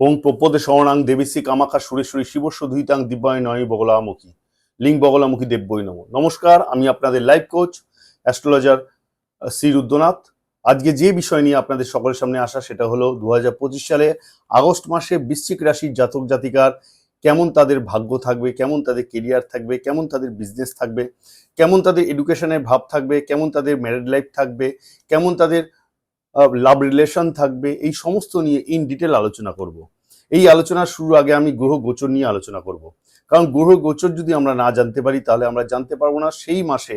ওং প্রপদে শরণাং দেবীশ্রী কামাখা সুরেশ্বরী শিবস্ব ধুইতাং দিব্যায় নয় বগলামুখী, লিং বগলামুখী দেব্যই নম। নমস্কার, আমি আপনাদের life coach, astrologer Shri Rudranath. আজকে যে বিষয় নিয়ে আপনাদের সকলের সামনে আসা সেটা হলো দু হাজার পঁচিশ সালে আগস্ট মাসে বৃশ্চিক রাশির জাতক জাতিকার কেমন তাদের ভাগ্য থাকবে, কেমন তাদের কেরিয়ার থাকবে, কেমন তাদের বিজনেস থাকবে, কেমন তাদের এডুকেশনের ভাব থাকবে, কেমন তাদের ম্যারিড লাইফ থাকবে, কেমন তাদের লাভ রিলেশন থাকবে, এই সমস্ত নিয়ে ইন ডিটেল আলোচনা করব। এই আলোচনার শুরু আগে আমি গ্রহ গোচর নিয়ে আলোচনা করব। কারণ গ্রহ গোচর যদি আমরা না জানতে পারি, তাহলে আমরা জানতে পারব না সেই মাসে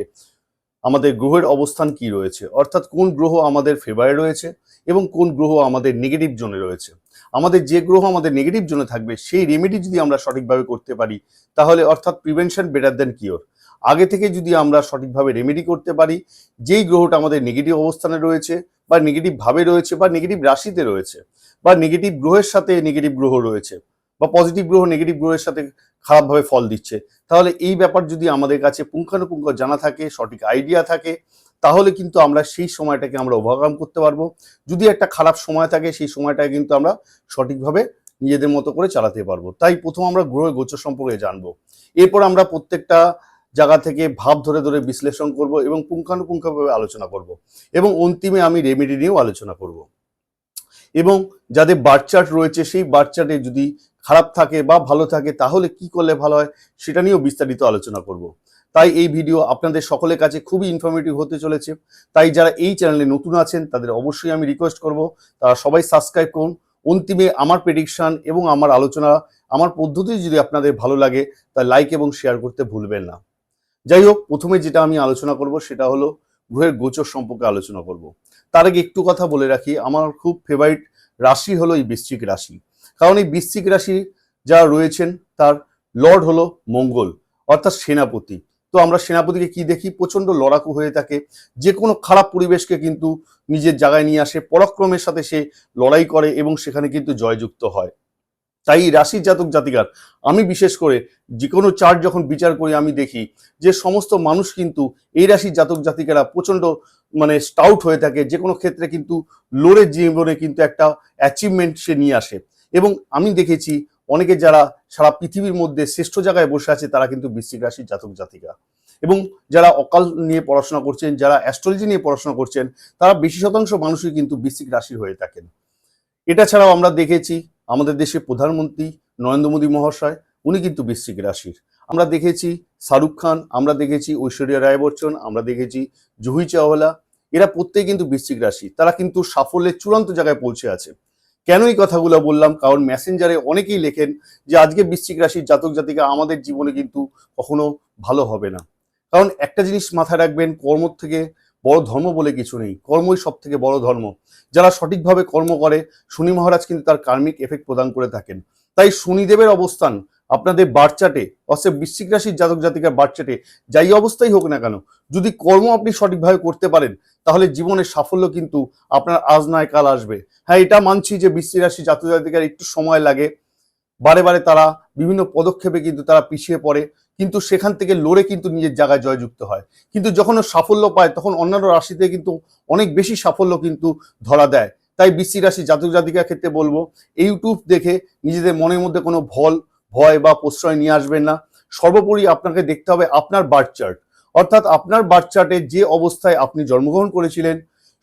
আমাদের গ্রহের অবস্থান কি রয়েছে, অর্থাৎ কোন গ্রহ আমাদের ফেভারে রয়েছে এবং কোন গ্রহ আমাদের নেগেটিভ জোনে রয়েছে। আমাদের যে গ্রহ আমাদের নেগেটিভ জোনে থাকবে, সেই রেমেডি যদি আমরা সঠিকভাবে করতে পারি, তাহলে অর্থাৎ প্রিভেনশন বেটার দেন কিওর আগে থেকে যদি আমরা সঠিকভাবে রেমেডি করতে পারি, যেই গ্রহটা আমাদের নেগেটিভ অবস্থানে রয়েছে বা নেগেটিভ ভাবে রয়েছে বা নেগেটিভ রাশিতে রয়েছে, বা নেগেটিভ গ্রহের সাথে নেগেটিভ গ্রহ রয়েছে, বা পজিটিভ গ্রহ নেগেটিভ গ্রহের সাথে খারাপভাবে ফল দিচ্ছে, তাহলে এই ব্যাপার যদি আমাদের কাছে পুঙ্খানুপুঙ্খ জানা থাকে, সঠিক আইডিয়া থাকে, তাহলে কিন্তু আমরা সেই সময়টাকে আমরা ওভারকাম করতে পারব। যদি একটা খারাপ সময় থাকে, সেই সময়টাকে কিন্তু আমরা সঠিকভাবে নিজেদের মতো করে চালাতে পারব। তাই প্রথম আমরা গ্রহের গোচর সম্পর্কে জানব। এরপর আমরা প্রত্যেকটা জায়গা থেকে ভাব ধরে ধরে বিশ্লেষণ করব এবং পুঙ্খানুপুঙ্খভাবে আলোচনা করব এবং অন্তিমে আমি রেমেডি নিয়েও আলোচনা করব। এবং যাদের বার্চার্ট রয়েছে, সেই বার্চার্টে যদি খারাপ থাকে বা ভালো থাকে, তাহলে কি করলে ভালো হয় সেটা নিয়েও বিস্তারিত আলোচনা করব। তাই এই ভিডিও আপনাদের সকলের কাছে খুবই ইনফরমেটিভ হতে চলেছে। তাই যারা এই চ্যানেলে নতুন আছেন, তাদের অবশ্যই আমি রিকোয়েস্ট করব, তারা সবাই সাবস্ক্রাইব করুন। অন্তিমে আমার প্রেডিকশান এবং আমার আলোচনা, আমার পদ্ধতি যদি আপনাদের ভালো লাগে তা লাইক এবং শেয়ার করতে ভুলবেন না। যাই হোক, প্রথমে যেটা আমি আলোচনা করব সেটা হলো গ্রহের গোচর সম্পর্কে আলোচনা করব। তার আগে একটু কথা বলে রাখি, আমার খুব ফেভারিট রাশি হলো এই বৃশ্চিক রাশি। কারণ এই বৃশ্চিক রাশি যা রয়েছেন, তার লর্ড হলো মঙ্গল, অর্থাৎ সেনাপতি। তো আমরা সেনাপতিকে কি দেখি? প্রচণ্ড লড়াকু হয়ে থাকে। যে কোনো খারাপ পরিবেশকে কিন্তু নিজের জায়গায় নিয়ে আসে, পরাক্রমের সাথে সে লড়াই করে এবং সেখানে কিন্তু জয়যুক্ত হয়। তাই রাশির জাতক জাতিকার, আমি বিশেষ করে যে কোনো চার্ট যখন বিচার করি, আমি দেখি যে সমস্ত মানুষ কিন্তু এই রাশির জাতক জাতিকারা প্রচণ্ড মানে স্টাউট হয়ে থাকে। যে কোনো ক্ষেত্রে কিন্তু লড়ে জীবনে কিন্তু একটা অ্যাচিভমেন্ট সে নিয়ে আসে। এবং আমি দেখেছি অনেকে যারা সারা পৃথিবীর মধ্যে শ্রেষ্ঠ জায়গায় বসে আছে, তারা কিন্তু বৃশ্চিক রাশির জাতক জাতিকা। এবং যারা অকাল নিয়ে পড়াশোনা করছেন, যারা অ্যাস্ট্রোলজি নিয়ে পড়াশোনা করছেন, তারা বেশি শতাংশ মানুষই কিন্তু বৃশ্চিক রাশির হয়ে থাকেন। এটা ছাড়াও আমরা দেখেছি আমাদের দেশের প্রধানমন্ত্রী নরেন্দ্র মোদী মহাশয়, উনি কিন্তু বৃশ্চিক রাশির। আমরা দেখেছি শাহরুখ খান, আমরা দেখেছি ঐশ্বরিয়া রায় বচ্চন আমরা দেখেছি জুহি চাওয়ালা এরা প্রত্যেকে কিন্তু বৃশ্চিক রাশি। তারা কিন্তু সাফল্যের চূড়ান্ত জায়গায় পৌঁছে আছে। কেন এই কথাগুলো বললাম? কারণ মেসেঞ্জারে অনেকেই লেখেন যে আজকে বৃশ্চিক রাশির জাতক জাতিকা আমাদের জীবনে কিন্তু কখনো ভালো হবে না। কারণ একটা জিনিস মাথায় রাখবেন কর্ম থেকে বড় ধর্ম বলে কিছু নেই। কর্মই সব থেকে বড় ধর্ম। যারা সঠিকভাবে কর্ম করে, শনি মহারাজ কিন্তু তার কার্মিক এফেক্ট প্রদান করে থাকেন। তাই শনিদেবের অবস্থান আপনাদের বার্চাটে অর্থাৎ বৃশ্চিক রাশির জাতক জাতিকার বার্চাটে যাই অবস্থাই হোক না কেন, যদি কর্ম আপনি সঠিকভাবে করতে পারেন, তাহলে জীবনের সাফল্য কিন্তু আপনার আজ নয়, কাল আসবে। হ্যাঁ এটা মানছি যে বৃশ্চিক রাশি জাতক জাতিকার একটু সময় লাগে। বারে বারে তারা বিভিন্ন পদক্ষেপে কিন্তু তারা পিছিয়ে পড়ে, কিন্তু সেখান থেকে লড়ে কিন্তু নিজের জায়গায় জয়যুক্ত হয়। কিন্তু যখন সাফল্য পায়, তখন অন্যান্য রাশিতে কিন্তু অনেক বেশি সাফল্য কিন্তু ধরা দেয়। তাই বৃশ্চিক রাশি জাতক জাতিকার ক্ষেত্রে বলব, ইউটিউব দেখে নিজেদের মনের মধ্যে কোনো ভল, ভয় বা প্রশ্রয় নিয়ে আসবেন না। সর্বোপরি আপনাকে দেখতে হবে আপনার বার্থ চার্ট। অর্থাৎ আপনার বার্থ চার্টে যে অবস্থায় আপনি জন্মগ্রহণ করেছিলেন,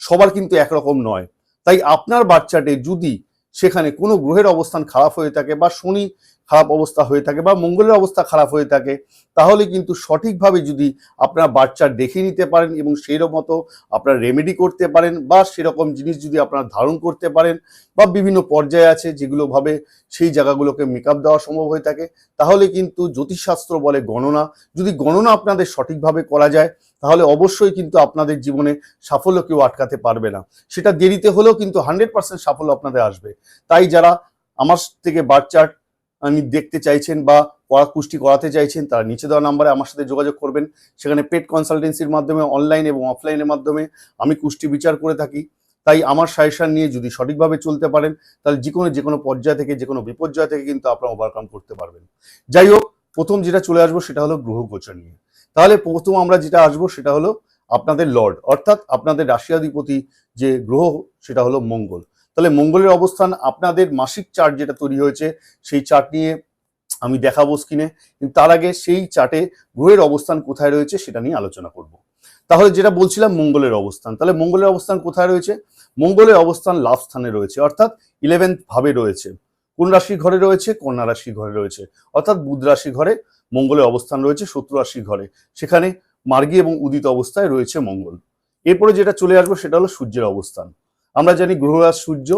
সবার কিন্তু একরকম নয়। তাই আপনার বার্থ চার্টে যদি সেখানে কোনো গ্রহের অবস্থান খারাপ হয়ে থাকে বা শনি খারাপ অবস্থা হয়ে থাকে বা মঙ্গলের অবস্থা খারাপ হয়ে থাকে, তাহলে কিন্তু সঠিকভাবে যদি আপনার বাচ্চার দেখে নিতে পারেন এবং সেই মতো আপনার রেমেডি করতে পারেন বা সেরকম জিনিস যদি আপনারা ধারণ করতে পারেন বা বিভিন্ন পর্যায়ে আছে যেগুলোভাবে সেই জায়গাগুলোকে মেকআপ দেওয়া সম্ভব হয়ে থাকে, তাহলে কিন্তু জ্যোতিষশাস্ত্র বলে গণনা, যদি গণনা আপনাদের সঠিকভাবে করা যায়, তাহলে অবশ্যই কিন্তু আপনাদের জীবনে সাফল্য কেউ আটকাতে পারবে না। সেটা দেরিতে হলেও কিন্তু হান্ড্রেড পার্সেন্ট সাফল্য আপনাদের আসবে। তাই যারা আমার থেকে আমি দেখতে চাইছেন বা করা কুষ্টি করাতে চাইছেন, তারা নিচে দেওয়া নাম্বারে আমার সাথে যোগাযোগ করবেন। সেখানে পেড কনসালটেন্সির মাধ্যমে অনলাইন এবং অফলাইনের মাধ্যমে আমি কুষ্টি বিচার করে থাকি। তাই আমার সাজেশন নিয়ে যদি সঠিকভাবে চলতে পারেন, তাহলে যে কোনো যে কোনো পর্যায় থেকে যে কোনো বিপর্যয় থেকে কিন্তু আপনারা ওভারকাম করতে পারবেন। যাই হোক, প্রথম যেটা চলে আসব সেটা হলো গ্রহ গোচর নিয়ে। তাহলে প্রথম আমরা যেটা আসব সেটা হলো আপনাদের লর্ড, অর্থাৎ আপনাদের রাশিয়াধিপতি যে গ্রহ, সেটা হলো মঙ্গল। তাহলে মঙ্গলের অবস্থান আপনাদের মাসিক চার্ট যেটা তৈরি হয়েছে, সেই চার্ট নিয়ে আমি দেখাবো স্ক্রিনে কিন্তু তার আগে সেই চার্টে গ্রহের অবস্থান কোথায় রয়েছে সেটা নিয়ে আলোচনা করব। তাহলে যেটা বলছিলাম মঙ্গলের অবস্থান, তাহলে মঙ্গলের অবস্থান কোথায় রয়েছে? মঙ্গলের অবস্থান লাভ স্থানে রয়েছে, অর্থাৎ ইলেভেন্থ ভাবে রয়েছে। কোন রাশি ঘরে রয়েছে? কন্যা রাশি ঘরে রয়েছে। অর্থাৎ বুধ রাশি ঘরে মঙ্গলের অবস্থান রয়েছে, শত্রু রাশি ঘরে। সেখানে মার্গী এবং উদিত অবস্থায় রয়েছে মঙ্গল। এরপরে যেটা চলে আসব সেটা হলো সূর্যের অবস্থান। আমরা জানি গ্রহরাজ সূর্য,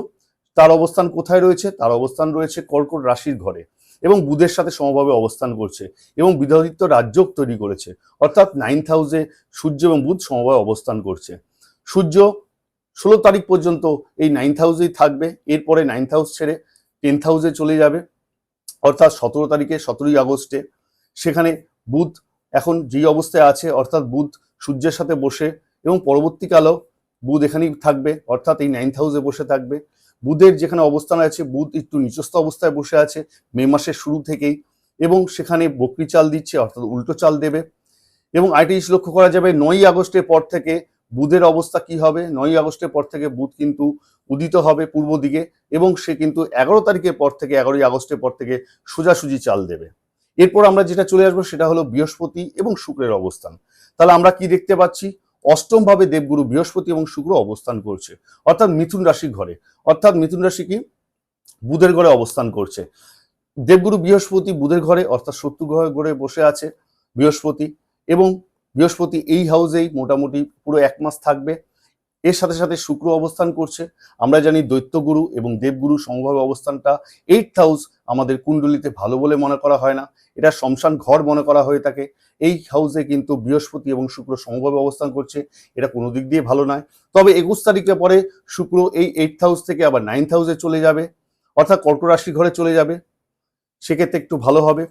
তার অবস্থান কোথায় রয়েছে? তার অবস্থান রয়েছে কর্কট রাশির ঘরে এবং বুধের সাথে সমভাবে অবস্থান করছে এবং বিধায়িত্ব রাজ্য তৈরি করেছে। অর্থাৎ নাইন্থ হাউসে সূর্য এবং বুধ সমভাবে অবস্থান করছে। সূর্য ষোলো তারিখ পর্যন্ত এই নাইন্থ হাউসেই থাকবে, এরপরে নাইন্থ হাউস ছেড়ে টেন্থ হাউসে চলে যাবে। অর্থাৎ সতেরো তারিখে, সতেরোই আগস্টে সেখানে বুধ এখন যেই অবস্থায় আছে, অর্থাৎ বুধ সূর্যের সাথে বসে এবং পরবর্তীকালেও বুধ এখানেই থাকবে, অর্থাৎ এই নাইন্থ হাউসে বসে থাকবে। বুধের যেখানে অবস্থান আছে, বুধ একটু নিচস্থ অবস্থায় বসে আছে, মে মাসের শুরু থেকেই, এবং সেখানে বকরি চাল দিচ্ছে, অর্থাৎ উল্টো চাল দেবে। এবং আরেকটি জিনিস লক্ষ্য করা যাবে, নয়ই আগস্টের পর থেকে বুধের অবস্থা কি হবে? নয়ই আগস্টের পর থেকে বুধ কিন্তু উদিত হবে পূর্ব দিকে, এবং সে কিন্তু এগারো তারিখের পর থেকে, এগারোই আগস্টের পর থেকে সোজাসুজি চাল দেবে। এরপর আমরা যেটা চলে আসব, সেটা হলো বৃহস্পতি এবং শুক্রের অবস্থান। তাহলে আমরা কি দেখতে পাচ্ছি? অষ্টম ভাবে দেবগুরু বৃহস্পতি এবং শুক্র অবস্থান করছে। অর্থাৎ মিথুন রাশি ঘরে। অর্থাৎ মিথুন রাশি কি? বুধের ঘরে অবস্থান করছে। দেবগুরু বৃহস্পতি বুধের ঘরে, অর্থাৎ শত্রু ঘরে ঘরে বসে আছে বৃহস্পতি এবং বৃহস্পতি এই হাউসেই মোটামুটি পুরো এক মাস থাকবে। এর সাথে সাথে শুক্র অবস্থান করছে। আমরা জানি দৈত্যগুরু এবং দেবগুরু সমভাবে অবস্থানটা এইট হাউস আমাদের কুণ্ডলিতে ভালো বলে মনে করা হয় না। এটা শ্মশান ঘর মনে করা হয়ে থাকে। এই হাউসে কিন্তু বৃহস্পতি এবং শুক্র সমভাবে অবস্থান করছে। এটা কোনো দিক দিয়ে ভালো নয়। তবে একুশ তারিখে পরে শুক্র এই এইট হাউস থেকে আবার নাইন্থ হাউসে চলে যাবে। অর্থাৎ কর্ক রাশি ঘরে চলে যাবে। সেক্ষেত্রে একটু ভালো হবে।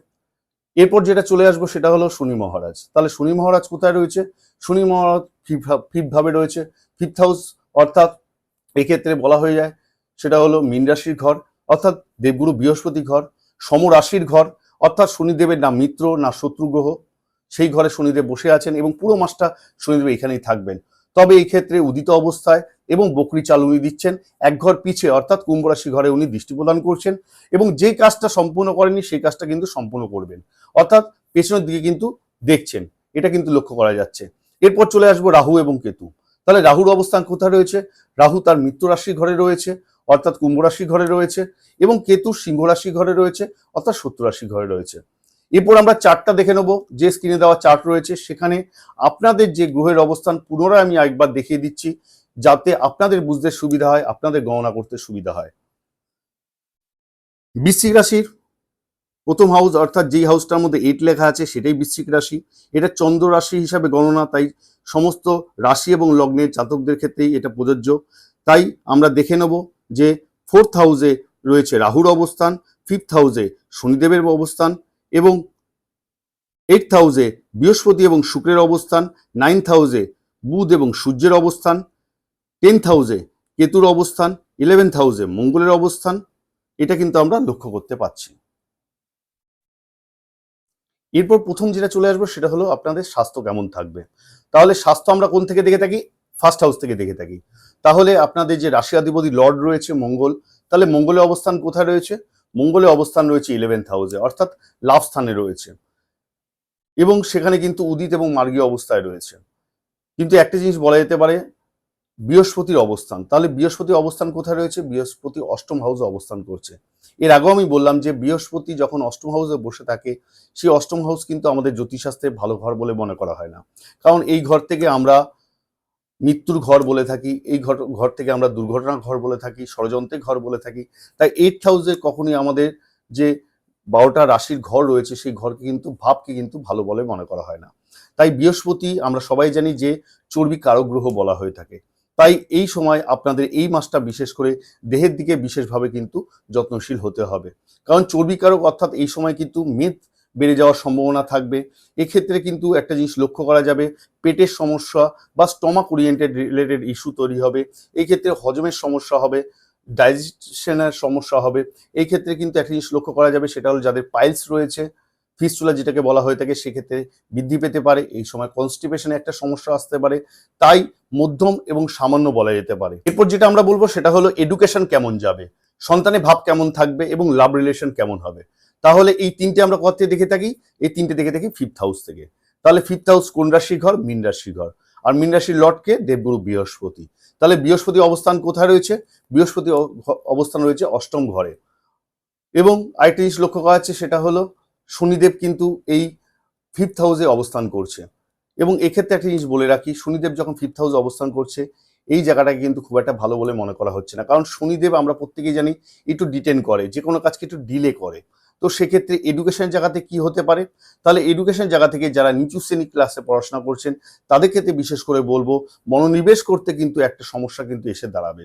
এরপর যেটা চলে আসব সেটা হলো শনি মহারাজ। তাহলে শনি মহারাজ কোথায় রয়েছে? শনি মহারাজ ফিফথ ভাবে রয়েছে। ফিফথ হাউস অর্থাৎ এক্ষেত্রে বলা হয়ে যায়, সেটা হলো মীন রাশির ঘর, অর্থাৎ দেবগুরু বৃহস্পতি ঘর সমরাশির ঘর, অর্থাৎ শনিদেবের না মিত্র, না শত্রু গ্রহ, সেই ঘরে শনিদেব বসে আছেন এবং পুরো মাসটা শনিদেব এখানেই থাকবেন। তবে এই ক্ষেত্রে উদিত অবস্থায় এবং বকরি চাল উনি দিচ্ছেন, এক ঘর পিছে, অর্থাৎ কুম্ভ রাশি ঘরে উনি দৃষ্টি প্রদান করছেন এবং যে কাজটা সম্পূর্ণ করেনি সেই কাজটা কিন্তু সম্পূর্ণ করবেন। অর্থাৎ পেছনের দিকে কিন্তু দেখছেন, এটা কিন্তু লক্ষ্য করা যাচ্ছে। এরপর চলে আসব রাহু এবং কেতু। তাহলে রাহুর অবস্থান কোথায় রয়েছে? রাহু তার মৃত্যু রাশি ঘরে রয়েছে, অর্থাৎ কুম্ভ রাশি ঘরে রয়েছে এবং কেতু সিংহ রাশি ঘরে রয়েছে, অর্থাৎ শত্রু রাশি ঘরে রয়েছে। এরপর আমরা চার্টটা দেখে নেব, যে স্ক্রিনে দেওয়া চার্ট রয়েছে, সেখানে আপনাদের যে গ্রহের অবস্থান পুনরায় আমি একবার দেখিয়ে দিচ্ছি, যাতে আপনাদের বুঝতে সুবিধা হয়, আপনাদের গণনা করতে সুবিধা হয়। বৃশ্চিক রাশির প্রথম হাউস অর্থাৎ যেই হাউসটার মধ্যে এইট লেখা আছে, সেটাই বৃশ্চিক রাশি। এটা চন্দ্র রাশি হিসাবে গণনা, তাই সমস্ত রাশি এবং লগ্নের জাতকদের ক্ষেত্রেই এটা প্রযোজ্য। তাই আমরা দেখে নেব যে ফোর্থ হাউসে রয়েছে রাহুর অবস্থান ফিফথ হাউসে শনিদেবের অবস্থান এবং এইট হাউসে বৃহস্পতি এবং শুক্রের অবস্থান নাইন্থ হাউসে বুধ এবং সূর্যের অবস্থান টেন্থ হাউসে কেতুর অবস্থান ইলেভেন্থ হাউসে মঙ্গলের অবস্থান। এটা কিন্তু আমরা লক্ষ্য করতে পারছি। এরপর প্রথম যেটা চলে আসবে সেটা হলো আপনাদের স্বাস্থ্য কেমন থাকবে। তাহলে স্বাস্থ্য আমরা কোন থেকে দেখে থাকি? ফার্স্ট হাউস থেকে দেখে থাকি। তাহলে আপনাদের যে রাশিয়াধিপতি লর্ড রয়েছে, মঙ্গল, তাহলে মঙ্গলের অবস্থান কোথায় রয়েছে? মঙ্গলের অবস্থান রয়েছে ইলেভেন্থ হাউসে অর্থাৎ লাভ স্থানে রয়েছে। এবং সেখানে কিন্তু উদিত এবং মার্গীয় অবস্থায় রয়েছে। কিন্তু একটা জিনিস বলা যেতে পারে বৃহস্পতির অবস্থান। তাহলে বৃহস্পতির অবস্থান কোথায় রয়েছে? বৃহস্পতি অষ্টম হাউসে অবস্থান করছে। এর আগেও আমি বললাম যে, বৃহস্পতি যখন অষ্টম হাউসে বসে থাকে, সেই অষ্টম হাউস কিন্তু আমাদের জ্যোতিষশাস্ত্রে ভালো ঘর বলে মনে করা হয় না। কারণ এই ঘর থেকে আমরা মৃত্যুর ঘর বলে থাকি, এই ঘর ঘর থেকে আমরা দুর্ঘটনার ঘর বলে থাকি, ষড়যন্ত্রের ঘর বলে থাকি। তাই এইট হাউসে কখনই আমাদের যে বারোটা রাশির ঘর রয়েছে, সেই ঘরকে কিন্তু, ভাবকে কিন্তু ভালো বলে মনে করা হয় না। তাই বৃহস্পতি আমরা সবাই জানি যে, চর্বি কারক গ্রহ বলা হয়ে থাকে। তাই এই সময় আপনাদের এই মাসটা বিশেষ করে দেহের দিকে বিশেষভাবে কিন্তু যত্নশীল হতে হবে। কারণ চর্বি কারক অর্থাৎ এই সময় কিন্তু মেদ বেড়ে যাওয়ার সম্ভাবনা থাকবে। এক্ষেত্রে কিন্তু একটা জিনিস লক্ষ্য করা যাবে, পেটের সমস্যা বা স্টমাক ওরিয়েন্টেড রিলেটেড ইস্যু তৈরি হবে এই ক্ষেত্রে হজমের সমস্যা হবে, ডাইজেশনের সমস্যা হবে। এই ক্ষেত্রে কিন্তু একটা জিনিস লক্ষ্য করা যাবে, সেটা হলো যাদের পাইলস রয়েছে ফিস্টুলা যেটাকে বলা হয়ে থাকে, সেক্ষেত্রে বৃদ্ধি পেতে পারে। এই সময় কনস্টিপেশনে একটা সমস্যা আসতে পারে, তাই মধ্যম এবং সামান্য বলা যেতে পারে। এরপর যেটা আমরা বলব, সেটা হলো এডুকেশন কেমন যাবে, সন্তানের ভাব কেমন থাকবে এবং লাভ রিলেশন কেমন হবে। তাহলে এই তিনটে আমরা থেকে দেখে থাকি? এই তিনটে দেখে থাকি ফিফথ হাউস থেকে। তাহলে ফিফথ হাউস কোন রাশির ঘর? মিন রাশির ঘর। আর মিন রাশির লটকে দেবগুরু বৃহস্পতি। তাহলে বৃহস্পতি অবস্থান কোথায় রয়েছে? বৃহস্পতি অবস্থান রয়েছে অষ্টম ঘরে। এবং আরেকটা জিনিস লক্ষ্য করা যাচ্ছে, সেটা হলো শনিদেব কিন্তু এই ফিফথ হাউসে অবস্থান করছে। এবং এক্ষেত্রে একটা জিনিস বলে রাখি, শনিদেব যখন ফিফথ হাউসে অবস্থান করছে, এই জায়গাটাকে কিন্তু খুব একটা ভালো বলে মনে করা হচ্ছে না। কারণ শনিদেব আমরা প্রত্যেকেই জানি একটু ডিটেন করে, যে কোনো কাজকে একটু ডিলে করে। তো সেক্ষেত্রে এডুকেশন জায়গাতে কি হতে পারে? তাহলে এডুকেশন জায়গা থেকে যারা নিচু শ্রেণি ক্লাসে পড়াশোনা করছেন, তাদের ক্ষেত্রে বিশেষ করে বলব, মনোনিবেশ করতে কিন্তু একটা সমস্যা কিন্তু এসে দাঁড়াবে।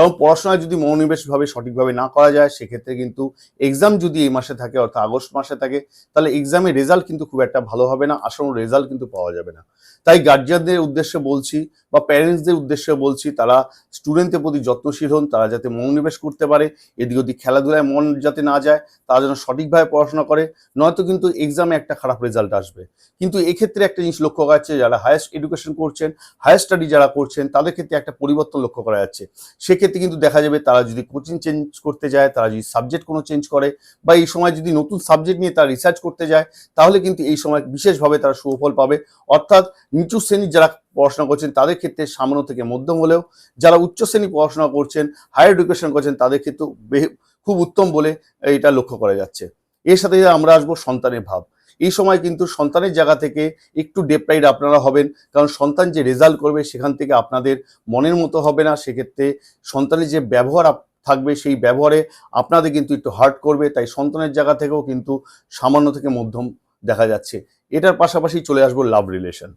কারণ পড়াশোনায় যদি মনোনিবেশভাবে সঠিকভাবে না করা যায়, সেক্ষেত্রে কিন্তু এক্সাম যদি এই মাসে থাকে, অর্থাৎ আগস্ট মাসে থাকে, তাহলে এক্সামের রেজাল্ট কিন্তু খুব একটা ভালো হবে না আসানো রেজাল্ট কিন্তু পাওয়া যাবে না। তাই গার্জিয়ানদের উদ্দেশ্যে বলছি বা প্যারেন্টসদের উদ্দেশ্যে বলছি, তারা স্টুডেন্টের প্রতি যত্নশীল হন, তারা যাতে মনোনিবেশ করতে পারে, এদিক ওদিক খেলাধুলায় মন যাতে না যায়, তারা যেন সঠিকভাবে পড়াশোনা করে, নয়তো কিন্তু এক্সামে একটা খারাপ রেজাল্ট আসবে। কিন্তু এক্ষেত্রে একটা জিনিস লক্ষ্য করা যাচ্ছে, যারা হায়ার এডুকেশন করছেন হায়ার স্টাডি যারা করছেন, তাদের ক্ষেত্রে একটা পরিবর্তন লক্ষ্য করা যাচ্ছে। সেক্ষেত্রে কিন্তু দেখা যাবে তারা যদি কোচিং চেঞ্জ করতে যায়, তারা যদি সাবজেক্ট কোনো চেঞ্জ করে বা এই সময় যদি নতুন সাবজেক্ট নিয়ে তারা রিসার্চ করতে যায়, তাহলে কিন্তু এই সময় বিশেষভাবে তারা সুফল পাবে। অর্থাৎ নিচু শ্রেণির যারা পড়াশোনা করছেন, তাদের ক্ষেত্রে সামান্য থেকে মধ্যম হলেও যারা উচ্চ শ্রেণি পড়াশোনা করছেন হায়ার এডুকেশন করছেন, তাদের ক্ষেত্রে খুব উত্তম বলে এটা লক্ষ্য করা যাচ্ছে। এর সাথে আমরা আসব সন্তানের ভাব। এই সময় কিন্তু সন্তানের জায়গা থেকে একটু ডেপ্রাইড আপনারা হবেন। কারণ সন্তান যে রেজাল্ট করবে সেখান থেকে আপনাদের মনের মতো হবে না। সেক্ষেত্রে সন্তানের যে ব্যবহার থাকবে সেই ব্যবহারে আপনাদের কিন্তু একটু হার্ট করবে। তাই সন্তানের জায়গা থেকেও কিন্তু সামান্য থেকে মধ্যম দেখা যাচ্ছে। এটার পাশাপাশি চলে আসব লাভ রিলেশন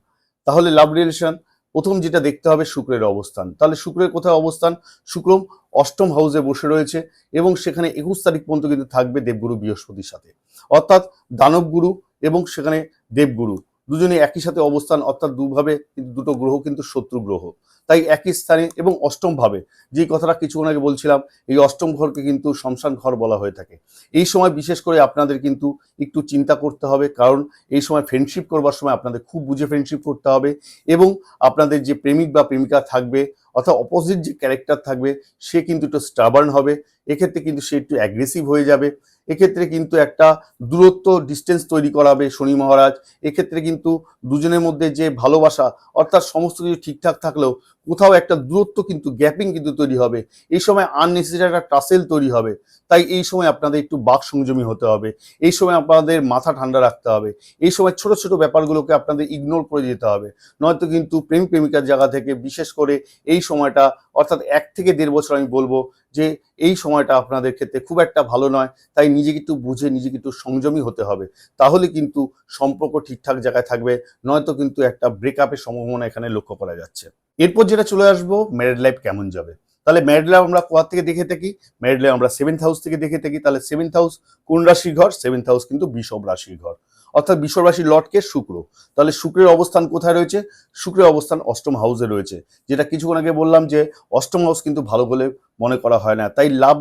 তাহলে লাভ রিলেশন প্রথম যেটা দেখতে হবে শুক্রের অবস্থান। তাহলে শুক্রের কোথায় অবস্থান? শুক্র অষ্টম হাউসে বসে রয়েছে এবং সেখানে একুশ তারিখ পর্যন্ত কিন্তু থাকবে দেবগুরু বৃহস্পতির সাথে। অর্থাৎ দানবগুরু এবং সেখানে দেবগুরু। দুজনে একই সাথে অবস্থান, অর্থাৎ দুভাবে দুটো গ্রহ কিন্তু শত্রু গ্রহ। তাই একই স্থানে এবং অষ্টম ভাবে, যেই কথাটা কিছুক্ষণ আগে বলছিলাম, এই অষ্টম ঘরকে কিন্তু শমশান ঘর বলা হয়ে থাকে। এই সময় বিশেষ করে আপনাদের কিন্তু একটু চিন্তা করতে হবে, কারণ এই সময় ফ্রেন্ডশিপ করবার সময় আপনাদের খুব বুঝে ফ্রেন্ডশিপ করতে হবে এবং আপনাদের যে প্রেমিক বা প্রেমিকা থাকবে, অর্থাৎ অপোজিট যে ক্যারেক্টার থাকবে, সে কিন্তু একটু স্টাবার্ন হবে। এক্ষেত্রে কিন্তু সে একটু অ্যাগ্রেসিভ হয়ে যাবে। এক্ষেত্রে কিন্তু একটা দূরত্ব ডিস্টেন্স তৈরি করাবে শনি মহারাজ। এক্ষেত্রে কিন্তু দুজনের মধ্যে যে ভালোবাসা, অর্থাৎ সমস্ত কিছু ঠিকঠাক থাকলেও কোথাও একটা দূরত্ব কিন্তু, গ্যাপিং কিন্তু তৈরি হবে। এই সময় আননেসেসারি একটা টাসেল তৈরি হবে। তাই এই সময় আপনাদের একটু বাক সংযমী হতে হবে। এই সময় আপনাদের মাথা ঠান্ডা রাখতে হবে। এই সময় ছোট ছোট ব্যাপারগুলোকে আপনাদের ইগনোর করে যেতে হবে। নয়তো কিন্তু প্রেম প্রেমিকার জায়গা থেকে বিশেষ করে এই সময়টা, অর্থাৎ এক থেকে দেড় বছর আমি বলব যে এই সময়টা আপনাদের ক্ষেত্রে খুব একটা ভালো নয়, তাই নিজেকে একটু বুঝে নিজেকে একটু সংযমী হতে হবে। তাহলে কিন্তু সম্পর্ক ঠিকঠাক জায়গায় থাকবে, নয়তো কিন্তু একটা ব্রেকআপের সম্ভাবনা এখানে লক্ষ্য করা যাচ্ছে। এরপর যেটা চলে আসব ম্যারিড লাইফ কেমন যাবে? তাহলে ম্যারিড লাইফ আমরা কোথা থেকে দেখে থাকি? ম্যারিড লাইফ আমরা সেভেন্থ হাউস থেকে দেখে থাকি। তাহলে সেভেন্থ হাউস কোন রাশির ঘর? সেভেন্থ হাউস কিন্তু বিষব রাশির ঘর। অর্থাৎ বিষব রাশির লটকে শুক্র। তাহলে শুক্রের অবস্থান কোথায় রয়েছে? শুক্রের অবস্থান অষ্টম হাউসে রয়েছে। যেটা কিছুক্ষণ আগে বললাম যে অষ্টম হাউস কিন্তু ভালো বলে মনে করা হয় না। তাই লাভ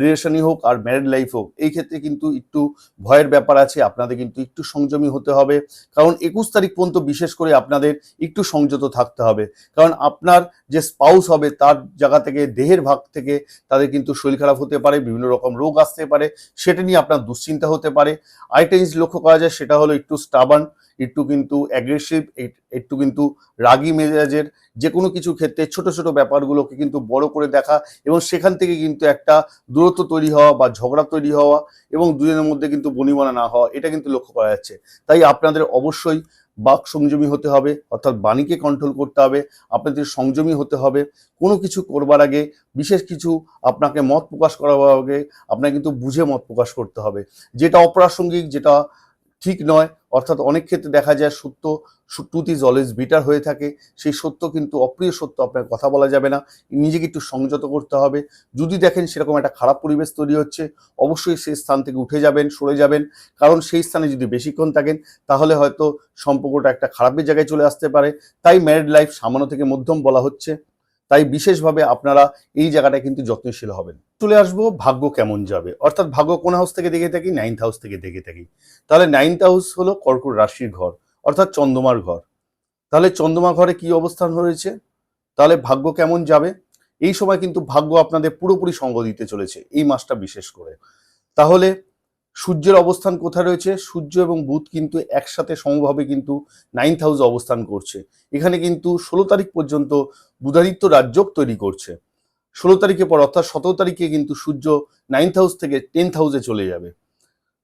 রিলেশনই হোক আর ম্যারিড লাইফ হোক, এই ক্ষেত্রে কিন্তু একটু ভয়ের ব্যাপার আছে, আপনাদের কিন্তু একটু সংযমী হতে হবে। কারণ একুশ তারিখ পর্যন্ত বিশেষ করে আপনাদের একটু সংযত থাকতে হবে। কারণ আপনার যে স্পাউস হবে, তার জায়গা থেকে, দেহের ভাগ থেকে তাদের কিন্তু শরীর খারাপ হতে পারে, বিভিন্ন রকম রোগ আসতে পারে, সেটা নিয়ে আপনার দুশ্চিন্তা হতে পারে। আরেকটা জিনিস লক্ষ্য করা যায়, সেটা হলো একটু স্টাবান একটু কিন্তু অ্যাগ্রেসিভ একটু কিন্তু রাগী মেজাজের যে কোনো কিছু ক্ষেত্রে ছোট ছোট ব্যাপারগুলোকে কিন্তু বড় করে দেখা এবং সেখান থেকে কিন্তু একটা দূরত্ব তৈরি হওয়া বা ঝগড়া তৈরি হওয়া এবং দুজনের মধ্যে কিন্তু বনিবনা না হওয়া, এটা কিন্তু লক্ষ্য করা যাচ্ছে। তাই আপনাদের অবশ্যই বাক সংযমী হতে হবে, অর্থাৎ বাণীকে কন্ট্রোল করতে হবে, আপনাদের সংযমী হতে হবে, কোনো কিছু করবার আগে বিশেষ কিছু আপনাকে মত প্রকাশ করার আগে আপনাকে কিন্তু বুঝে মত প্রকাশ করতে হবে। যেটা অপ্রাসঙ্গিক, যেটা ঠিক নয়। অর্থাৎ অনেক ক্ষেত্রে দেখা যায় সত্য ট্রুথ ইজ অলওয়েজ বিটার হয়ে থাকে। সেই সত্য কিন্তু অপ্রিয় সত্য আপনার কথা বলা যাবে না। নিজেকে একটু সংযত করতে হবে। যদি দেখেন সেরকম একটা খারাপ পরিবেশ তৈরি হচ্ছে, অবশ্যই সেই স্থান থেকে উঠে যাবেন, সরে যাবেন। কারণ সেই স্থানে যদি বেশিক্ষণ থাকেন, তাহলে হয়তো সম্পর্কটা একটা খারাপের জায়গায় চলে আসতে পারে। তাই ম্যারিড লাইফ সামান্য থেকে মধ্যম বলা হচ্ছে। তাই বিশেষভাবে আপনারা এই জায়গাটা কিন্তু যত্নশীল হবেন। চলে আসব ভাগ্য কেমন যাবে? অর্থাৎ ভাগ্য কোন হাউস থেকে দেখে থাকি নাইন্থ হাউস থেকে দেখে থাকি। তাহলে নাইন্থ হাউস হলো কর্কট রাশির ঘর, অর্থাৎ চন্দ্রমার ঘর। তাহলে চন্দ্রমা ঘরে কি অবস্থান রয়েছে? তাহলে ভাগ্য কেমন যাবে? এই সময় কিন্তু ভাগ্য আপনাদের পুরোপুরি সঙ্গ দিতে চলেছে, এই মাসটা বিশেষ করে। তাহলে সূর্যের অবস্থান কোথায় রয়েছে? সূর্য এবং বুধ কিন্তু একসাথে সমভাবে কিন্তু নাইন্থ হাউসে অবস্থান করছে। এখানে কিন্তু ষোলো তারিখ পর্যন্ত বুধাদিত্য রাজ্যক তৈরি করছে। ষোলো তারিখের পর অর্থাৎ সতেরো তারিখে কিন্তু সূর্য নাইন্থ হাউস থেকে টেন্থ হাউসে চলে যাবে।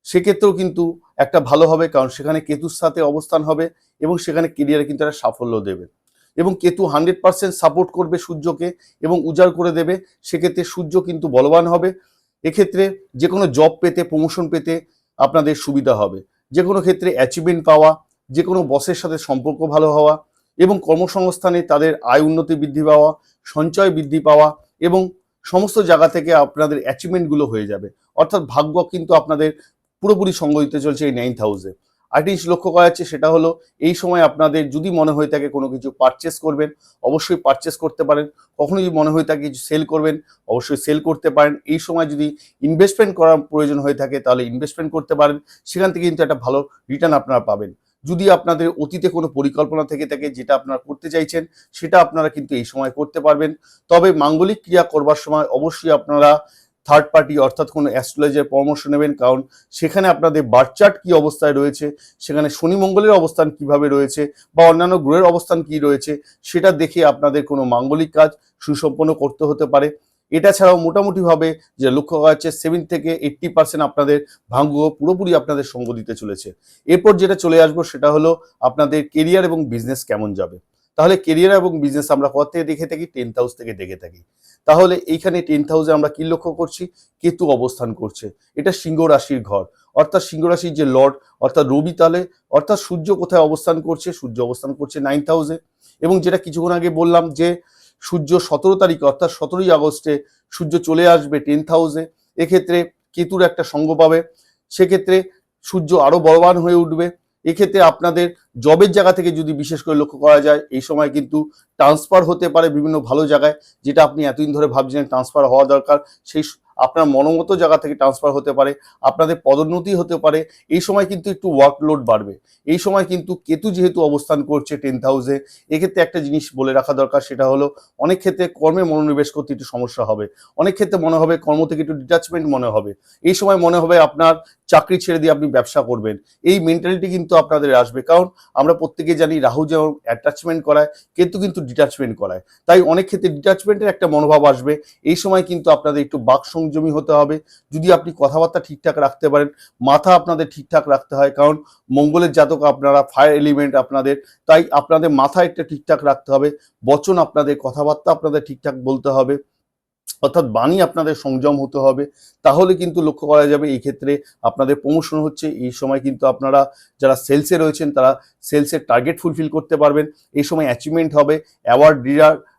সেক্ষেত্রেও কিন্তু একটা ভালো হবে কারণ সেখানে কেতুর সাথে অবস্থান হবে এবং সেখানে কেরিয়ারে কিন্তু একটা সাফল্য দেবে। এবং কেতু হান্ড্রেড পার্সেন্ট সাপোর্ট করবে সূর্যকে এবং উজাড় করে দেবে। সেক্ষেত্রে সূর্য কিন্তু বলবান হবে। এক্ষেত্রে যে কোনো জব পেতে প্রমোশন পেতে আপনাদের সুবিধা হবে। যে কোনো ক্ষেত্রে অ্যাচিভমেন্ট পাওয়া যে কোনো বসের সাথে সম্পর্ক ভালো হওয়া এবং কর্মসংস্থানে তাদের আয় উন্নতি বৃদ্ধি পাওয়া, সঞ্চয় বৃদ্ধি পাওয়া এবং সমস্ত জায়গা থেকে আপনাদের অ্যাচিভমেন্টগুলো হয়ে যাবে। অর্থাৎ ভাগ্য কিন্তু আপনাদের পুরোপুরি সঙ্গ দিতে চলছে এই নাইন হাউসে আরেকটি জিনিস লক্ষ্য করা যাচ্ছে, সেটা হলো এই সময় আপনাদের যদি মনে হয়ে থাকে কোনো কিছু পারচেস করবেন, অবশ্যই পারচেস করতে পারেন। কখনো যদি মনে হয়ে থাকে কিছু সেল করবেন, অবশ্যই সেল করতে পারেন। এই সময় যদি ইনভেস্টমেন্ট করার প্রয়োজন হয়ে থাকে, তাহলে ইনভেস্টমেন্ট করতে পারেন। সেখান থেকে কিন্তু একটা ভালো রিটার্ন আপনারা পাবেন। যদি আপনাদের অতীতে কোনো পরিকল্পনা থেকে থাকে যেটা আপনারা করতে চাইছেন, সেটা আপনারা কিন্তু এই সময় করতে পারবেন। তবে মাঙ্গলিক ক্রিয়া করবার সময় অবশ্যই আপনারা থার্ড পার্টি অর্থাৎ কোনো অ্যাস্ট্রোলজার পরামর্শ নেবেন, কারণ সেখানে আপনাদের বার্চার্ট কি অবস্থায় রয়েছে, সেখানে শনি মঙ্গলের অবস্থান কীভাবে রয়েছে, বা অন্যান্য গ্রহের অবস্থান কি রয়েছে, সেটা দেখে আপনাদের কোনো মাঙ্গলিক কাজ সুসম্পন্ন করতে হতে পারে। এটা ছাড়াও মোটামুটিভাবে যে লক্ষ্য করা যাচ্ছে সেভেন থেকে এইট্টি পার্সেন্ট আপনাদের ভাগ্য পুরোপুরি আপনাদের সঙ্গ দিতে চলেছে। এরপর যেটা চলে আসব, সেটা হলো আপনাদের কেরিয়ার এবং বিজনেস কেমন যাবে। তাহলে কেরিয়ার এবং বিজনেস আমরা কোথা থেকে দেখে থাকি? টেন্থ হাউস থেকে দেখে থাকি। তাহলে এইখানে টেন্থ হাউসে আমরা কি লক্ষ্য করছি? কেতু অবস্থান করছে। এটা সিংহ রাশির ঘর। অর্থাৎ সিংহ রাশির যে লর্ড অর্থাৎ রবি তালে, অর্থাৎ সূর্য কোথায় অবস্থান করছে? সূর্য অবস্থান করছে নাইন্থ হাউসে এবং যেটা কিছুক্ষণ আগে বললাম যে, সূর্য সতেরো তারিখ, অর্থাৎ সতেরোই আগস্টে সূর্য চলে আসবে টেন্থ হাউসে এক্ষেত্রে কেতুর একটা সঙ্গ পাবে। সেক্ষেত্রে সূর্য আরও বলবান হয়ে উঠবে। এক্ষেত্রে আপনাদের জবের জায়গা থেকে যদি বিশেষ করে লক্ষ্য করা যায়, এই সময় কিন্তু ট্রান্সফার হতে পারে বিভিন্ন ভালো জায়গায়, যেটা আপনি এতদিন ধরে ভাবছিলেন ট্রান্সফার হওয়া দরকার। সেই আপনার মনোমতো জায়গা থেকে ট্রান্সফার হতে পারে, আপনাদের পদোন্নতি হতে পারে। এই সময় কিন্তু একটু ওয়ার্কলোড বাড়বে। এই সময় কিন্তু কেতু যেহেতু অবস্থান করছে টেন্থ হাউসে এক্ষেত্রে একটা জিনিস বলে রাখা দরকার, সেটা হলো অনেক ক্ষেত্রে কর্মে মনোনিবেশ করতে একটু সমস্যা হবে। অনেক ক্ষেত্রে মনে হবে কর্ম থেকে একটু ডিটাচমেন্ট মনে হবে। এই সময় মনে হবে আপনার চাকরি ছেড়ে দিয়ে আপনি ব্যবসা করবেন। এই মেন্টালিটি কিন্তু আপনাদের আসবে। কারণ আমরা প্রত্যেকে জানি রাহু যেমন অ্যাটাচমেন্ট করায় কিন্তু কিন্তু ডিটাচমেন্ট করায়। তাই অনেক ক্ষেত্রে ডিটাচমেন্টের একটা মনোভাব আসবে। এই সময় কিন্তু আপনাদের একটু বাক সংযমী হতে হবে। যদি আপনি কথাবার্তা ঠিকঠাক রাখতে পারেন, মাথা আপনাদের ঠিকঠাক রাখতে হয়। কারণ মঙ্গলের জাতক আপনারা ফায়ার এলিমেন্ট আপনাদের। তাই আপনাদের মাথা একটা ঠিকঠাক রাখতে হবে। বচন আপনাদের, কথাবার্তা আপনাদের ঠিকঠাক বলতে হবে। অর্থাৎ বাণী আপনাদের সংযম হতে হবে, তাহলে কিন্তু লক্ষ্য করা যাবে এই ক্ষেত্রে আপনাদের প্রমোশন হচ্ছে। এই সময় কিন্তু আপনারা যারা সেলসে রয়েছেন, তারা সেলসের টার্গেট ফুলফিল করতে পারবেন। এই সময় অ্যাচিভমেন্ট হবে অ্যাওয়ার্ড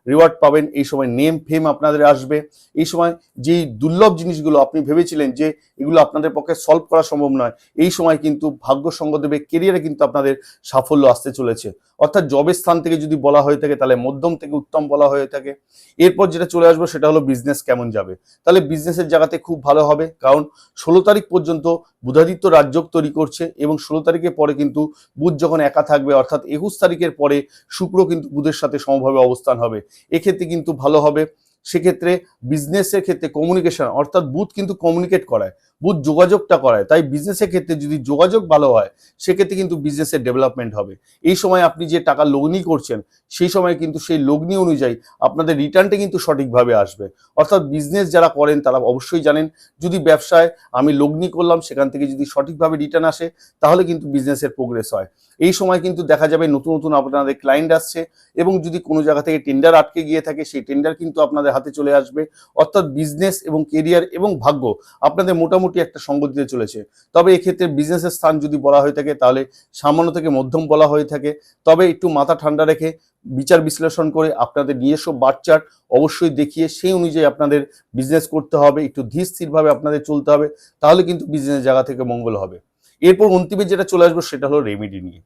রিওয়ার্ড পাবেন। এই সময় নেম ফেম আপনাদের আসবে। এই সময় যেই দুর্লভ জিনিসগুলো আপনি ভেবেছিলেন যে এগুলো আপনাদের পক্ষে সলভ করা সম্ভব নয়, এই সময় কিন্তু ভাগ্য সঙ্গ দেবে কেরিয়ারে কিন্তু আপনাদের সাফল্য আসতে চলেছে। অর্থাৎ জবের স্থান থেকে যদি বলা হয়ে থাকে, তাহলে মধ্যম থেকে উত্তম বলা হয়ে থাকে। এরপর যেটা চলে আসব সেটা হলো বিজনেস কেমন যাবে। তাহলে বিজনেসের জায়গাতে খুব ভালো হবে, কারণ ষোলো তারিখ পর্যন্ত বুধাদিত্য রাজ্যক তৈরি করছে এবং ষোলো তারিখের পরে কিন্তু বুধ যখন একা থাকবে, অর্থাৎ একুশ তারিখের পরে শুক্র কিন্তু বুধের সাথে সমভাবে অবস্থান হবে। এক্ষেত্রে কিন্তু ভালো হবে। সেক্ষেত্রে বিজনেসের ক্ষেত্রে কমিউনিকেশন অর্থাৎ বুথ কিন্তু কমিউনিকেট করায় বুথ যোগাযোগটা করায়। তাই বিজনেসের ক্ষেত্রে যদি যোগাযোগ ভালো হয়, সেক্ষেত্রে কিন্তু বিজনেসের ডেভেলপমেন্ট হবে। এই সময় আপনি যে টাকা লগ্নি করছেন, সেই সময় কিন্তু সেই লগ্নি অনুযায়ী আপনাদের রিটার্নটা কিন্তু সঠিকভাবে আসবে। অর্থাৎ বিজনেস যারা করেন, তারা অবশ্যই জানেন, যদি ব্যবসায় আমি লগ্নি করলাম, সেখান থেকে যদি সঠিকভাবে রিটার্ন আসে, তাহলে কিন্তু বিজনেসের প্রোগ্রেস হয়। এই সময় কিন্তু দেখা যাবে নতুন নতুন আপনাদের ক্লায়েন্ট আসছে এবং যদি কোনো জায়গা থেকে টেন্ডার আটকে গিয়ে থাকে, সেই টেন্ডার কিন্তু আপনাদের হাতে চলে আসবে। অর্থাৎ বিজনেস এবং কেরিয়ার এবং ভাগ্য আপনাদের মোটামুটি একটা সঙ্গ দিতে চলেছে। তবে এক্ষেত্রে বিজনেসের স্থান যদি বলা হয়ে থাকে, তাহলে সামান্য থেকে মধ্যম বলা হয়ে থাকে। তবে একটু মাথা ঠান্ডা রেখে বিচার বিশ্লেষণ করে আপনাদের নিজস্ব বাচ্চার অবশ্যই দেখিয়ে সেই অনুযায়ী আপনাদের বিজনেস করতে হবে। একটু ধীর স্থিরভাবে আপনাদের চলতে হবে, তাহলে কিন্তু বিজনেস জায়গা থেকে মঙ্গল হবে। এরপর অন্তিমে যেটা চলে আসব সেটা হলো রেমেডি নিয়ে।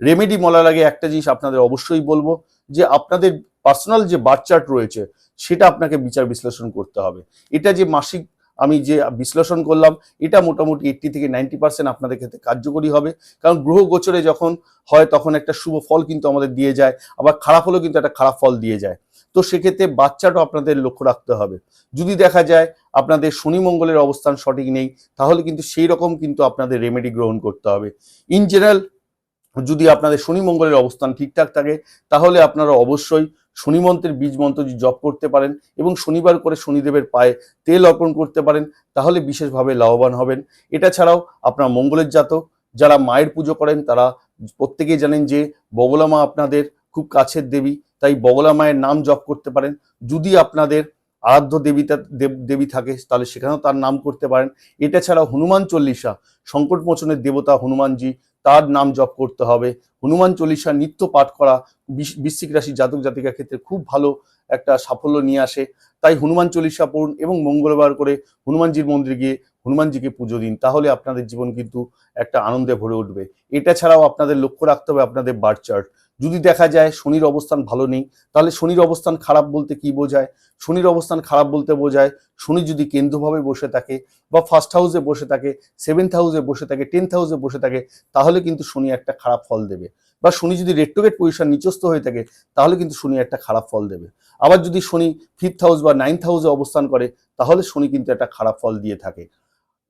রেমেডি বলার আগে একটা জিনিস আপনাদের অবশ্যই বলব যে, আপনাদের পার্সোনাল যে চার্ট রয়েছে সেটা আপনাকে বিচার বিশ্লেষণ করতে হবে। এটা যে মাসিক আমি যে বিশ্লেষণ করলাম, এটা মোটামুটি এইট্টি থেকে নাইনটি পার্সেন্ট আপনাদের ক্ষেত্রে কার্যকরী হবে। কারণ গ্রহ গোচরে যখন হয়, তখন একটা শুভ ফল কিন্তু আমাদের দিয়ে যায়, আবার খারাপ হলেও কিন্তু একটা খারাপ ফল দিয়ে যায়। তো সেক্ষেত্রে বাচ্চাটাও আপনাদের লক্ষ্য রাখতে হবে। যদি দেখা যায় আপনাদের শনি মঙ্গলের অবস্থান সঠিক নেই, তাহলে কিন্তু সেই রকম কিন্তু আপনাদের রেমেডি গ্রহণ করতে হবে। ইন জেনারেল যদি আপনাদের শনি মঙ্গলের অবস্থান ঠিকঠাক থাকে, তাহলে আপনারা অবশ্যই শনি মন্ত্রের বীজ মন্ত্র জপ করতে পারেন এবং শনিবার করে শনিদেবের পায়ে তেল অর্পণ করতে পারেন, তাহলে বিশেষভাবে লাভবান হবেন। এটা ছাড়াও আপনার মঙ্গলের জাতক, যারা মায়ের পুজো করেন, তারা প্রত্যেকেই জানেন যে বগলা মা আপনাদের খুব কাছের দেবী, তাই বগলা মায়ের নাম জপ করতে পারেন। যদি আপনাদের আরাধ্য দেবীতা, দেব থাকে, তাহলে সেখানেও তার নাম করতে পারেন। এটা ছাড়াও হনুমান চল্লিশা সংকট মোচনের দেবতা হনুমানজি তার নাম জপ করতে হবে। হনুমান চল্লিশা নিত্য পাঠ করা বৃশ- বৃশ্চিক রাশি জাতক জাতিকার ক্ষেত্রে খুব ভালো একটা সাফল্য নিয়ে আসে। তাই হনুমান চল্লিশা পড়ুন এবং মঙ্গলবার করে হনুমানজির মন্দিরে গিয়ে হনুমানজিকে পুজো দিন, তাহলে আপনাদের জীবন কিন্তু একটা আনন্দে ভরে উঠবে। এটা ছাড়াও আপনাদের লক্ষ্য রাখতে হবে আপনাদের বার্থ চার্ট যদি দেখা যায় শনির অবস্থান ভালো নেই, তাহলে শনির অবস্থান খারাপ বলতে কি বোঝায়? শনির অবস্থান খারাপ বলতে বোঝায় শনি যদি কেন্দ্রভাবে বসে থাকে বা ফার্স্ট হাউসে বসে থাকে সেভেন্থ হাউসে বসে থাকে টেন্থ হাউসে বসে থাকে, তাহলে কিন্তু শনি একটা খারাপ ফল দেবে। বা শনি যদি রেট্রোগেট পজিশন নিচস্থ হয়ে থাকে, তাহলে কিন্তু শনি একটা খারাপ ফল দেবে। আবার যদি শনি ফিফথ হাউস বা নাইন্থ হাউসে অবস্থান করে, তাহলে শনি কিন্তু একটা খারাপ ফল দিয়ে থাকে।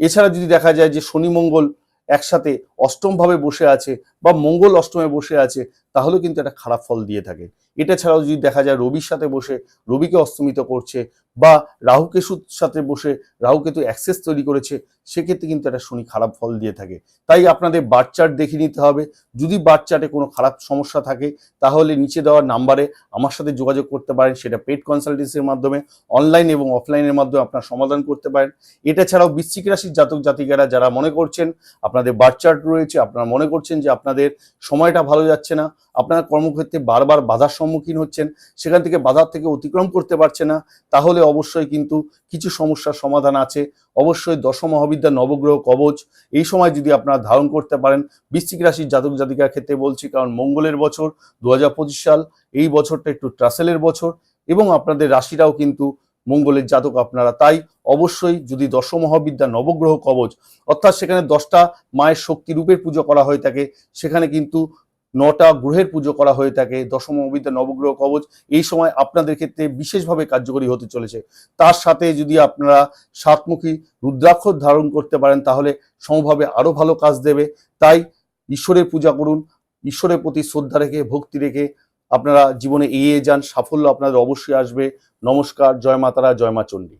এছাড়া যদি দেখা যায় যে শনি মঙ্গল একসাথে অষ্টমভাবে বসে আছে বা মঙ্গল অষ্টমে বসে আছে তাহলেও কিন্তু একটা খারাপ ফল দিয়ে থাকে। এটা ছাড়াও যদি দেখা যায় রবির সাথে বসে রবিকে অস্তমিত করছে বা রাহু কেতুর সাথে বসে রাহু কেতু অ্যাক্সেস তৈরি করেছে, সেক্ষেত্রে কিন্তু একটা শনি খারাপ ফল দিয়ে থাকে। তাই আপনাদের বার্থ চার্ট দেখে নিতে হবে। যদি বার্থ চার্টে কোনো খারাপ সমস্যা থাকে, তাহলে নিচে দেওয়ার নাম্বারে আমার সাথে যোগাযোগ করতে পারেন। সেটা পেড কনসালটেন্সির মাধ্যমে, অনলাইন এবং অফলাইনের মাধ্যমে আপনার সমাধান করতে পারেন। এটা ছাড়াও বৃশ্চিক রাশির জাতক জাতিকারা যারা মনে করছেন, আপনাদের বার্থ চার্ট রয়েছে, আপনারা মনে করছেন যে আপনাদের সময়টা ভালো যাচ্ছে না আপনারা কর্মক্ষেত্রে বারবার বাধার সম্মুখীন হচ্ছেন, সেখান থেকে বাধার থেকে অতিক্রম করতে পারছে না, তাহলে অবশ্যই কিন্তু কিছু সমস্যার সমাধান আছে। অবশ্যই দশম মহাবিদ্যা নবগ্রহ কবচ, এই সময় যদি আপনারা ধারণ করতে পারেন, বৃশ্চিক রাশির জাতক জাতিকার ক্ষেত্রে বলছি, কারণ মঙ্গলের বছর দু হাজার পঁচিশ সাল, এই বছরটা একটু ট্রাসেলের বছর এবং আপনাদের রাশিটাও কিন্তু মঙ্গলের জাতক আপনারা। তাই অবশ্যই যদি দশম মহাবিদ্যা নবগ্রহ কবচ, অর্থাৎ সেখানে দশটা মায়ের শক্তি রূপের পুজো করা হয়ে থাকে, সেখানে কিন্তু নটা গ্রহের পুজো করা হয়ে থাকে, দশম মহাবিদ্যা নবগ্রহ, কবচ, এই সময় আপনাদের ক্ষেত্রে বিশেষভাবে কার্যকরী হতে চলেছে। তার সাথে যদি আপনারা সাতমুখী রুদ্রাক্ষ ধারণ করতে পারেন, তাহলে সমভাবে আরও ভালো কাজ দেবে। তাই ঈশ্বরের পূজা করুন, ঈশ্বরের প্রতি শ্রদ্ধা রেখে, ভক্তি রেখে আপনারা জীবনে এগিয়ে যান। সাফল্য আপনাদের অবশ্যই আসবে। নমস্কার, জয় মাতারা, জয় মা চণ্ডী।